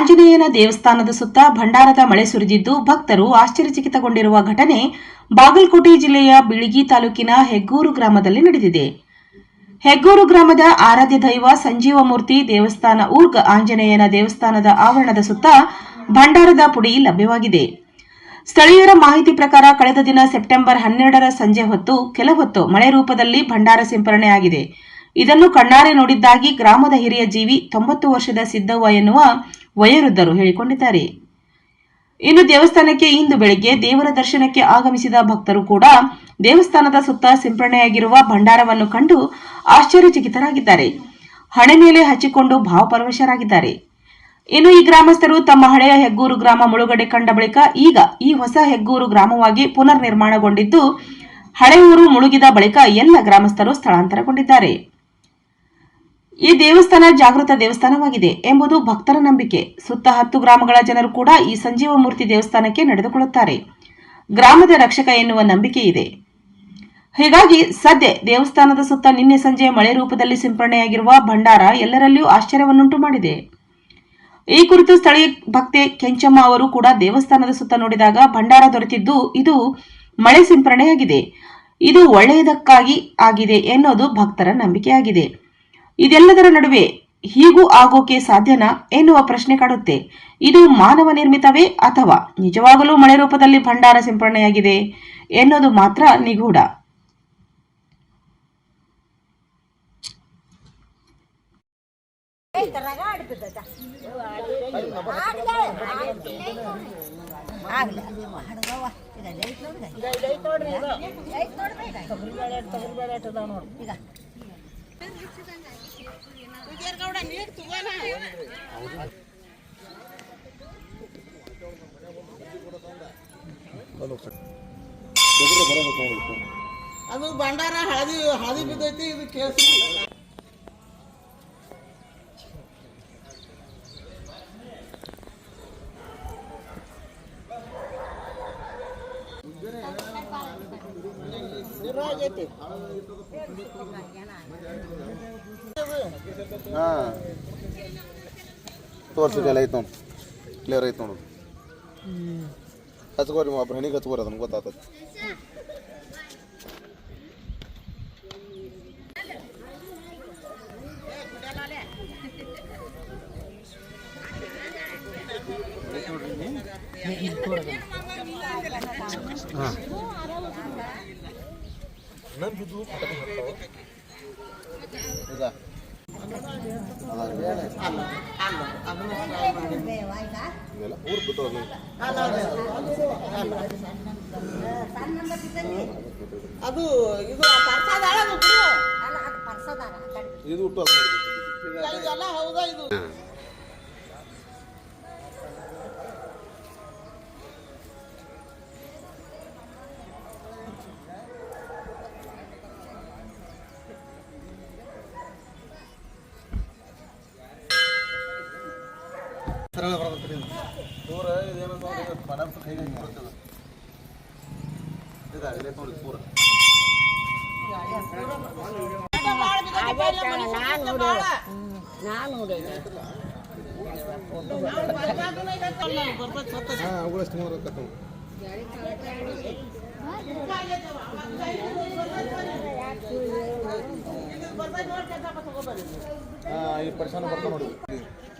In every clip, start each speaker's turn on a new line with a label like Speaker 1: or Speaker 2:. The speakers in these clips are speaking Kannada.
Speaker 1: ಆಂಜನೇಯನ ದೇವಸ್ಥಾನದ ಸುತ್ತ ಭಂಡಾರದ ಮಳೆ ಸುರಿದಿದ್ದು ಭಕ್ತರು ಆಶ್ಚರ್ಯಚಕಿತಗೊಂಡಿರುವ ಘಟನೆ ಬಾಗಲಕೋಟೆ ಜಿಲ್ಲೆಯ ಬಿಳಿಗಿ ತಾಲೂಕಿನ ಹೆಗ್ಗೂರು ಗ್ರಾಮದಲ್ಲಿ ನಡೆದಿದೆ. ಹೆಗ್ಗೂರು ಗ್ರಾಮದ ಆರಾಧ್ಯ ದೈವ ಸಂಜೀವಮೂರ್ತಿ ದೇವಸ್ಥಾನ ಊರ್ಗ ಆಂಜನೇಯನ ದೇವಸ್ಥಾನದ ಆವರಣದ ಸುತ್ತ ಭಂಡಾರದ ಪುಡಿ ಲಭ್ಯವಾಗಿದೆ. ಸ್ಥಳೀಯರ ಮಾಹಿತಿ ಪ್ರಕಾರ ಕಳೆದ ದಿನ ಸೆಪ್ಟೆಂಬರ್ ಹನ್ನೆರಡರ ಸಂಜೆ ಹೊತ್ತು ಕೆಲ ಹೊತ್ತು ಮಳೆ ರೂಪದಲ್ಲಿ ಭಂಡಾರ ಸಿಂಪರಣೆಯಾಗಿದೆ ಇದನ್ನು ಕಣ್ಣಾರೆ ನೋಡಿದ್ದಾಗಿ ಗ್ರಾಮದ ಹಿರಿಯ ಜೀವಿ ತೊಂಬತ್ತು ವರ್ಷದ ಸಿದ್ದವ್ವ ಎನ್ನುವ ವಯೋವೃದ್ಧರು ಹೇಳಿಕೊಂಡಿದ್ದಾರೆ. ಇನ್ನು ದೇವಸ್ಥಾನಕ್ಕೆ ಇಂದು ಬೆಳಗ್ಗೆ ದೇವರ ದರ್ಶನಕ್ಕೆ ಆಗಮಿಸಿದ ಭಕ್ತರು ಕೂಡ ದೇವಸ್ಥಾನದ ಸುತ್ತ ಸಿಂಪರಣೆಯಾಗಿರುವ ಭಂಡಾರವನ್ನು ಕಂಡು ಆಶ್ಚರ್ಯಚಕಿತರಾಗಿದ್ದಾರೆ. ಹಣೆ ಮೇಲೆ ಹಚ್ಚಿಕೊಂಡು ಭಾವಪರವಶರಾಗಿದ್ದಾರೆ. ಇನ್ನು ಈ ಗ್ರಾಮಸ್ಥರು ತಮ್ಮ ಹಳೆಯ ಹೆಗ್ಗೂರು ಗ್ರಾಮ ಮುಳುಗಡೆ ಕಂಡ ಬಳಿಕ ಈಗ ಈ ಹೊಸ ಹೆಗ್ಗೂರು ಗ್ರಾಮವಾಗಿ ಪುನರ್ ನಿರ್ಮಾಣಗೊಂಡಿದ್ದು ಹಳೆಯೂರು ಮುಳುಗಿದ ಬಳಿಕ ಎಲ್ಲ ಗ್ರಾಮಸ್ಥರು ಸ್ಥಳಾಂತರಗೊಂಡಿದ್ದಾರೆ. ಈ ದೇವಸ್ಥಾನ ಜಾಗೃತ ದೇವಸ್ಥಾನವಾಗಿದೆ ಎಂಬುದು ಭಕ್ತರ ನಂಬಿಕೆ. ಸುತ್ತ ಹತ್ತು ಗ್ರಾಮಗಳ ಜನರು ಕೂಡ ಈ ಸಂಜೀವ ಮೂರ್ತಿ ದೇವಸ್ಥಾನಕ್ಕೆ ನಡೆದುಕೊಳ್ಳುತ್ತಾರೆ. ಗ್ರಾಮದ ರಕ್ಷಕ ಎನ್ನುವ ನಂಬಿಕೆ ಇದೆ. ಹೀಗಾಗಿ ಸದ್ಯ ದೇವಸ್ಥಾನದ ಸುತ್ತ ನಿನ್ನೆ ಸಂಜೆ ಮಳೆ ರೂಪದಲ್ಲಿ ಸಿಂಪರಣೆಯಾಗಿರುವ ಭಂಡಾರ ಎಲ್ಲರಲ್ಲಿಯೂ ಆಶ್ಚರ್ಯವನ್ನುಂಟು ಮಾಡಿದೆ. ಈ ಕುರಿತು ಸ್ಥಳೀಯ ಭಕ್ತೆ ಕೆಂಚಮ್ಮ ಅವರು ಕೂಡ ದೇವಸ್ಥಾನದ ಸುತ್ತ ನೋಡಿದಾಗ ಭಂಡಾರ ದೊರೆತಿದ್ದು, ಇದು ಮಳೆ ಸಿಂಪರಣೆಯಾಗಿದೆ. ಇದು ಒಳ್ಳೆಯದಕ್ಕಾಗಿ ಆಗಿದೆ ಎನ್ನುವುದು ಭಕ್ತರ ನಂಬಿಕೆಯಾಗಿದೆ. ಇದೆಲ್ಲದರ ನಡುವೆ ಹೀಗೂ ಆಗೋಕೆ ಸಾಧ್ಯನಾ ಎನ್ನುವ ಪ್ರಶ್ನೆ ಕಾಡುತ್ತೆ. ಇದು ಮಾನವ ನಿರ್ಮಿತವೇ ಅಥವಾ ನಿಜವಾಗಲೂ ಮಳೆ ರೂಪದಲ್ಲಿ ಭಂಡಾರ ಸಿಂಪರಣೆಯಾಗಿದೆ ಎನ್ನುವುದು ಮಾತ್ರ ನಿಗೂಢ.
Speaker 2: ಅದು ಭಂಡಾರ ಹಳದಿ ಹಳದಿ ಬಿದ್ದೈತಿ ಇದು ಕೇಸರಿ ಆಗೈತಿ
Speaker 3: ಹಾಂ. ತೋರಿಸಿದೆಲ್ಲ ಐತೆ ನೋಡಿ. ಕ್ಲಿಯರ್ ಐತೆ ನೋಡು. ಹಚ್ಕೋರಿ ಒಬ್ರು ಹೆಣಿಗೆ ಹಚ್ಕೋರಿ ಅದನ್ನು ಗೊತ್ತಾಗ್ತದೆ ಹೌದಾ ಇವೆಲ್ಲ ಬಿದ್ದು ಬಿಟ್ಟು ಹೋದ್ನು.
Speaker 2: ಅದು ಇದು.
Speaker 3: ಇದು
Speaker 2: ಹೌದಾ ಇದು
Speaker 3: ಸರಳ ಬರ್ತಾ ಪದಾರ್ಥ ಕೈಗೆ ಬರ್ತದೆ. ನೋಡಿ ಪೂರ. ಅವುಗಳಷ್ಟು ಮೂರು ಈ ಪರ್ಸನ್ ಬರ್ತಾವೆ ನೋಡಿ.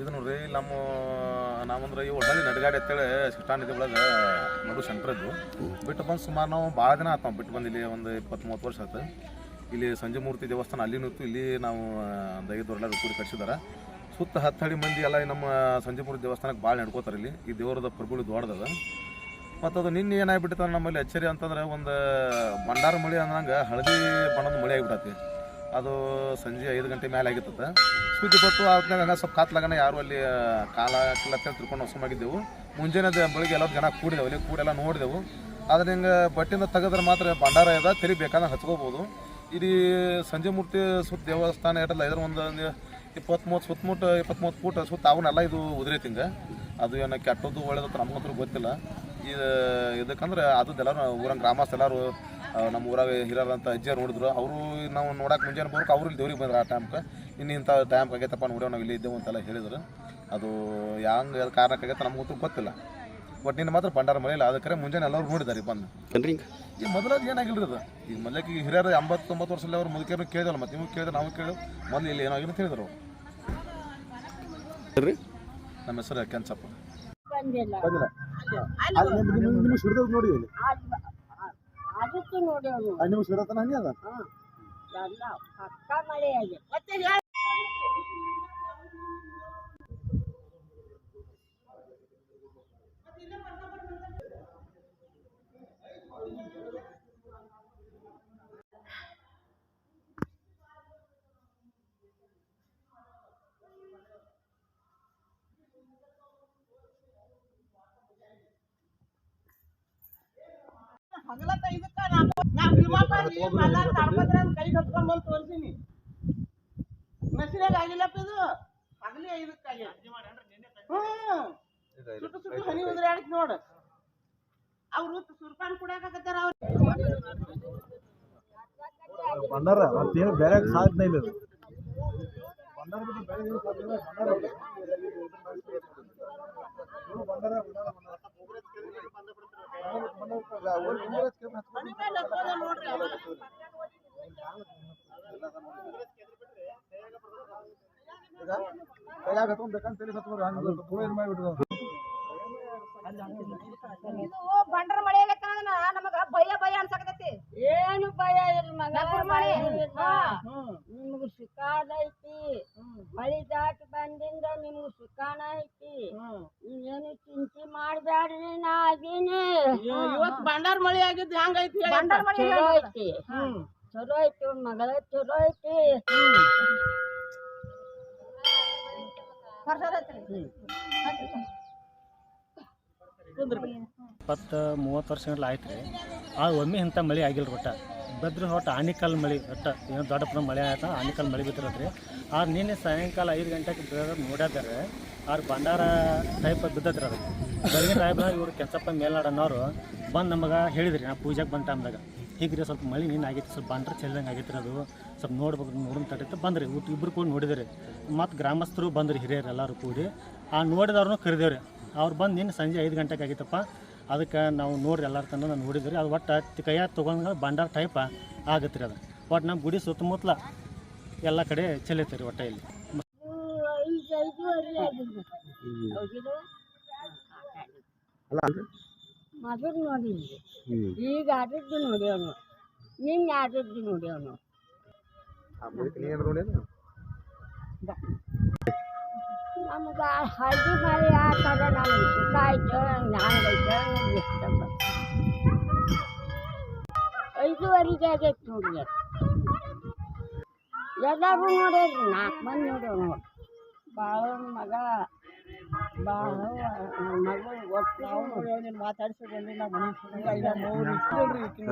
Speaker 2: ಇದು
Speaker 3: ನೋಡ್ರಿ, ಇಲ್ಲಿ ನಮ್ಮ, ನಾವಂದ್ರೆ ಈ ಒಳ್ಳೆ ನಡಗಾಡಿ ಅಂತೇಳಿ ಸಿಸ್ಟಾನ್ ಇದೆ ಒಳಗೆ, ನಡು ಸೆಂಟ್ರ್ ಇದ್ದು ಬಿಟ್ಟು ಬಂದು ಸುಮಾರು ನಾವು ಭಾಳ ದಿನ ಆತ ಬಿಟ್ಟು ಬಂದು ಬಂದಿಲ್ಲಿ ಒಂದು ಇಪ್ಪತ್ತು ಮೂವತ್ತು ವರ್ಷ ಆಯ್ತು ಇಲ್ಲಿ ಸಂಜೆ ಮೂರ್ತಿ ದೇವಸ್ಥಾನ ಅಲ್ಲಿ ನಿಂತು ಇಲ್ಲಿ ನಾವು ಒಂದು ಐದು ಎಲ್ಲ ಕೂಡಿ ಕಟ್ಸಿದಾರೆ. ಸುತ್ತ ಹತ್ತಡಿ ಮಂದಿ ಎಲ್ಲ ನಮ್ಮ ಸಂಜೆ ಮೂರ್ತಿ ದೇವಸ್ಥಾನಕ್ಕೆ ಭಾಳ ನಡ್ಕೋತಾರೆ ಇಲ್ಲಿ. ಈ ದೇವರದ ಪ್ರಭುಗಳು ದೊಡ್ಡದದ ಮತ್ತು ಅದು ನಿನ್ನೆ ಏನಾಗ್ಬಿಟ್ಟಿತ್ತು ನಮ್ಮಲ್ಲಿ ಎಚ್ಚರಿ ಅಂತಂದ್ರೆ ಒಂದು ಭಂಡಾರ ಮಳೆ ಅಂದಂಗೆ ಹಳದಿ ಬಣ್ಣದ ಮಳೆ ಆಗಿಬಿಟ್ಟತಿ. ಅದು ಸಂಜೆ ಐದು ಗಂಟೆ ಮೇಲೆ ಆಗಿತ್ತದ. ಸುದ್ದಿ ಬತ್ತು ಆದ್ಮೇಲೆ ಸ್ವಲ್ಪ ಕಾತ್ಲಾಗನ ಯಾರು ಅಲ್ಲಿ ಕಾಲ ಕಿಲ್ಲ ತಿಳ್ಕೊಂಡು ಹೊಸಮಾಗಿದ್ದೆವು. ಮುಂಜಾನೆ ಬೆಳಿಗ್ಗೆ ಎಲ್ಲರೂ ಜನ ಕೂಡಿದೆವು, ಅಲ್ಲಿ ಕೂಡೆಲ್ಲ ನೋಡಿದೆವು. ಆದ್ರೆ ಹಿಂಗೆ ಬಟ್ಟಿಂದ ತೆಗೆದ್ರೆ ಮಾತ್ರ ಭಂಡಾರ ಇದೆ ತೆರಿ ಬೇಕಾದ್ರೆ ಹಚ್ಕೋಬೋದು. ಇಡೀ ಸಂಜೆ ಮೂರ್ತಿ ಸುತ್ತ ದೇವಸ್ಥಾನ ಇರಲ್ಲ, ಇದ್ರ ಒಂದು ಇಪ್ಪತ್ತ್ಮೂವತ್ತು ಸುತ್ತಮುತ್ತ ಇಪ್ಪತ್ತ್ಮೂವತ್ತು ಫೂಟ್ ಸುತ್ತ ಅವನ್ನೆಲ್ಲ ಇದು ಉದುರೈತಿ ಹಿಂಗೆ ಅದು ಏನು ಕೆಟ್ಟದ್ದು ಒಳ್ಳೇದು ನಮ್ಗಂತೂ ಗೊತ್ತಿಲ್ಲ. ಇದು ಇದಕ್ಕಂದ್ರೆ ಅದು ಎಲ್ಲರೂ ಊರಂಗೆ ಗ್ರಾಮಸ್ಥ ಎಲ್ಲರೂ ಆ, ನಮ್ಮ ಊರಾಗ ಹಿರಿಯರಂತ ಅಜ್ಜಿಯರು ನೋಡಿದ್ರು. ಅವರು ನಾವು ನೋಡಕ್ಕೆ ಮುಂಜಾನೆ ಬರೋಕೆ ಅವರು ಇಲ್ಲಿ ದೇವ್ರಿಗೆ ಬಂದ್ರು ಆ ಟೈಮ್ಗೆ ಇನ್ನು ಇಂಥ ಟೈಮ್ ಆಗೈತಪ್ಪ ನೋಡ್ಯಾವ ನಾವು ಇಲ್ಲಿ ಇದ್ದೇವೆ ಅಂತೆಲ್ಲ ಹೇಳಿದ್ರು. ಅದು ಹ್ಯಾಂಗೆ ಕಾರಣಕ್ಕೆ ನಮ್ಗೆ ನಮಗಂತೂ ಗೊತ್ತಿಲ್ಲ. ಬಟ್ ನಿನ್ನ ಮಾತ್ರ ಭಂಡಾರ ಮಳೆ ಇಲ್ಲ. ಅದಕ್ಕೆ ಮುಂಜಾನೆ ಎಲ್ಲರೂ ನೋಡಿದ್ದಾರೆ ಬಂದು. ಈ ಮೊದಲದು ಏನಾಗಿಲ್ಲ ಅದು. ಈಗ ಮೊದಲಕ್ಕೆ ಈಗ ಹಿರಿಯರು ಎಂಬತ್ತೊಂಬತ್ತು ವರ್ಷದಲ್ಲಿ ಅವ್ರು ಮುದುಕಿಯರು ಕೇಳಿದಲ್ಲ ಮತ್ತೆ ನಿಮಗೆ ಕೇಳಿದ್ರೆ ನಾವು ಕೇಳಿ. ಮೊದಲು ಇಲ್ಲಿ ಏನಾಗಿಲ್ಲ ಅಂತ ಹೇಳಿದ್ರು ನಮ್ಮ ಹೆಸರು ಕೆಂಚಪ್ಪ.
Speaker 4: ಬಂದಿಲ್ಲ.
Speaker 5: ನಿಮ್ಗೆ ನೋಡಿ ಇಲ್ಲಿ.
Speaker 4: ಅದಕ್ಕೆ ನೋಡಿ ಅವನು.
Speaker 5: ನಿಮ್ಗೆ ಹಾ ಹಂಗೆ ಅದ?
Speaker 4: ಎಲ್ಲ ಪಕ್ಕ ಮಳೆಯಾಗಿ
Speaker 2: ಮತ್ತೆ ಹಗಲತ್ತ ಇದಕ್ಕ ನಾವು ನಾ ವಿಮಾ ಮಾಡಿ ಮಲ್ಲ ತಾಡ್ಪತ್ರ ಕೈ ಕಟ್ಕೊಂಡ್ ಬಂದು ತೋರಿಸಿನಿ ಆಗಿಲ್ಲಪ್ಪ ಇದು? ಹಗಲಿ ಐದಕ್ಕಾಗಿ ಹ್ಮ್ ಸುಟ್ಟು ಸುಟ್ಟು ಹನಿ ಉದ್ರಾಡಕ್ ನೋಡು. ಅವ್ರು ಸುರ್ಪಾನ್ ಕುಡಿಯಾಕತ್ತಾರ ಅವ್ರು?
Speaker 5: ಬಂಡಾರ ಮತ್ತೇನು ಬೇರೆ ಸಾಧನೆ ಇಲ್ಲ ಇದು. ಬಂಡಾರ ಬಿಟ್ಟು ಬೇರೆ ಏನು. ಬಂಡಾರ ಬಂಡಾರ, ಬಂಡಾರ, ಕೈಯಾಗ ಹತ್ಕೊಂಡ್ ಬೇಕಂತ ತಲೆ ಹತ್ಕೊಂಡು ಹಂಗೆ ಪೂರ ಏನ್ ಮಾಡ್ಬಿಟ್ರು
Speaker 6: ಇದು ಬಂಡ್ರ ಮಳೆ ಆಗೈತೆ ನಮಗ ಭಯ ಭಯ ಅನ್ಸಕತೈತಿ
Speaker 4: ಏನು ಭಯ ಇಲ್ಲ ಮಗ
Speaker 6: ನಕ್ಕುರ್ ಮಳೆ. ಹಾ.
Speaker 4: ನಿಮ್ಗ ಸುಖಾದೈತಿ ಮಳಿ ದಾಟಿ ಬಂದಿಂದ ನಿಮ್ಗ ಸುಖಾನ ಐತಿ ನೀವೇನು ಚಿಂತೆ ಮಾಡ್ಬ್ಯಾಡ್ರಿ ನಾ ಅದೀನಿ
Speaker 2: ಇವತ್ ಬಂಡಾರ್ ಮಳಿ ಆಗಿದ್ದು ಹೆಂಗೈತಿ ಹೇಳಿ
Speaker 6: ಬಂಡಾರ ಮಳೆ
Speaker 4: ಚಲೋ
Speaker 6: ಆಗೈತೆ.
Speaker 4: ಐತಿ ಚಲೋ ಐತಿ ಮಗಳ ಚಲೋ ಐತಿ.
Speaker 6: ಹೊರ್ಸೋದೈತ್ರಿ.
Speaker 7: ಇಪ್ಪತ್ತು ಮೂವತ್ತು ವರ್ಷಗಳ ಆಯ್ತು ರೀ ಆ ಒಮ್ಮೆ ಇಂಥ ಮಳೆ ಆಗಿಲ್ಲ ಒಟ್ಟ ಬದ್ರ ಒಟ್ಟು ಆನಿಕಲ್ ಮಳೆ ಒಟ್ಟ ಏನು ದೊಡ್ಡ ಪ್ರಮಾಣ ಮಳೆ ಆಯ್ತು ಆನಿಕಲ್ ಮಳೆ ಬಿದ್ದಿರೋದ್ರಿ ಆ ನಿನ್ನೆ ಸಾಯಂಕಾಲ ಐದು ಗಂಟೆಗೆ ನೋಡ್ಯಾದಾರೆ ಅವ್ರ ಭಂಡಾರ ಟೈಪ್ ಬಿದ್ದತ್ರಿ ಅದು. ಬೆಳಗಿನ ಟೈಪ್ ಇವ್ರು ಕೆಲ್ಸಪ್ಪ ಮೇಲಾಡನವರು ಬಂದು ನಮಗೆ ಹೇಳಿದ್ರಿ ನಾ ಪೂಜೆಗೆ ಬಂದ ಟೈಮ್ದಾಗ ಹೀಗ್ರಿ ಸ್ವಲ್ಪ ಮಳೆ ನೀನು ಆಗೈತಿ, ಸ್ವಲ್ಪ ಬಂಡ್ರ ಚೆಲ್ಲಂಗೆ ಆಗೈತಿ ಅದು. ಸ್ವಲ್ಪ ನೋಡ್ಬೇಕು ನೋಡೋಣ ತಟ್ಟಿತ್ತು ಬಂದ್ರಿ ಊಟ ಇಬ್ಬರು ಕೂಡ ನೋಡಿದ್ರಿ. ಮತ್ತು ಗ್ರಾಮಸ್ಥರು ಬಂದ್ರಿ ಹಿರಿಯರು ಎಲ್ಲರೂ ಕೂಡಿ. ಆ ನೋಡಿದವ್ರನ್ನೂ ಕರೆದೇವ್ರಿ. ಅವ್ರು ಬಂದು ನಿನ್ನ ಸಂಜೆ ಐದು ಗಂಟೆಗೆ ಆಗಿತ್ತಪ್ಪ. ಅದಕ್ಕೆ ನಾವು ನೋಡ್ರಿ ಎಲ್ಲರ ತಂದು ನಾನು ನೋಡಿದ್ರಿ. ಅದು ಒಟ್ಟು ಕೈಯಾಗ ತೊಗೊಂಡು ಬಂಡಾರ ಟೈಪ ಆಗತ್ತೆ ರೀ ಅದು. ಒಟ್ಟು ನಮ್ಮ ಗುಡಿ ಸುತ್ತಮುತ್ತಲ ಎಲ್ಲ ಕಡೆ ಚೆಲ್ಲೈತೆ ರೀ ಒಟ್ಟ ಇಲ್ಲಿ.
Speaker 4: ಹೌದಿಲ್ಲ ಮೊದಲು ನೋಡಿದ್ವಿ ಈಗ ಆದದ್ದು ನೋಡ್ಯಾವನು ನಿನ್ನೆ ಆದದ್ದು ನೋಡ್ಯಾವನು
Speaker 5: ನೀನು ನೋಡಿ
Speaker 4: ನಮ್ಗೆ ಹಳದಿ ಮಳೆ ಆ ಥರ ನಮ್ಗೆ ಸುಖ ಆಯ್ತು ಹಂಗೈತೆ ಇಷ್ಟ ಐದುವರೆಗೆ ಆಗೈತೆ ನೋಡ್ರಿ ಎಲ್ಲರೂ ನೋಡ್ಯಾರ್ರಿ ನಾಲ್ಕು ಮಂದಿ ನೋಡ್ಯಾವ ನೋಡಿ ಬಾಳವನ ಮಗ ಬಾಳ ಮಗಳು ಒಟ್ಟು
Speaker 2: ನಾವು ಮಾತಾಡ್ಸಿ ಬಂದ್ರಿ ನಾವು ಮನೆ ಇಲ್ಲ ನೋವು ಇಟ್ಕೊಳ್ರಿ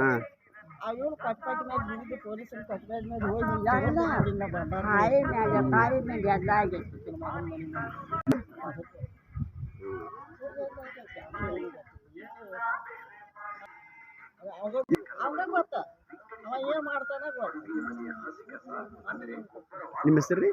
Speaker 2: ಆ ಇವ್ರು ಪಟ್ ಪಟ್ ಮೇಲೆ ಬಿದ್ದು ಪೊಲೀಸರು ಪಟ್ ಪಟ್ ಮೇಲೆ ಹೋಗಿ
Speaker 4: ಎಲ್ಲ
Speaker 2: ಇಲ್ಲ ಬಂಡಾರ
Speaker 4: ಕಾಯಿ ಮೇಲೆ ಕಾಯಿ ಮೇಲೆ ಎಲ್ಲ ಆಗೈತಿ
Speaker 2: ಅವಂಗ ಗೊತ್ತ? ಅವ ಏನ್ ಮಾಡ್ತಾನ ಗೊತ್ತ?
Speaker 8: ನಿಮ್ಮ ಹೆಸರು ರೀ?